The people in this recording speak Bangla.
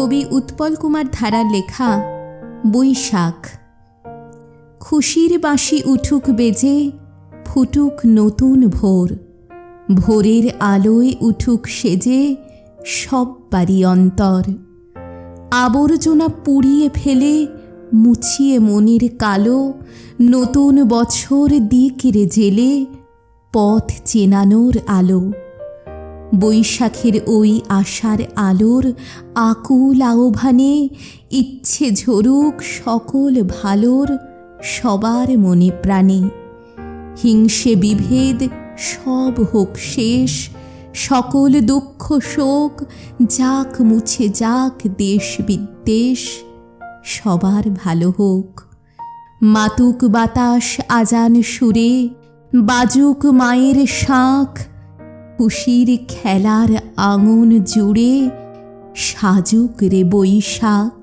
কবি উৎপল কুমার ধারার লেখা বৈশাখ। খুশির বাঁশি উঠুক বেজে, ফুটুক নতুন ভোর। ভোরের আলোয় উঠুক সেজে, সব বাড়ি অন্তর। আবর্জনা পুড়িয়ে ফেলে, মুছিয়ে মনির কালো, নতুন বছর দিক রে জেলে, পথ চেনানোর আলো। বৈশাখের ওই আশার আলোর আকুল আহ্বানে ইচ্ছে ঝরুক সকল ভালোর সবার মনে প্রাণে। হিংসে বিভেদ সব হোক শেষ, সকল দুঃখ শোক যাক মুছে যাক দেশ বিদ্বেষ, সবার ভালো হোক। মাতুক বাতাস আজান সুরে, বাজুক মায়ের শাঁখ পুষির খেলার আঙুন জুড়ে সাজুক রে বৈশাখ।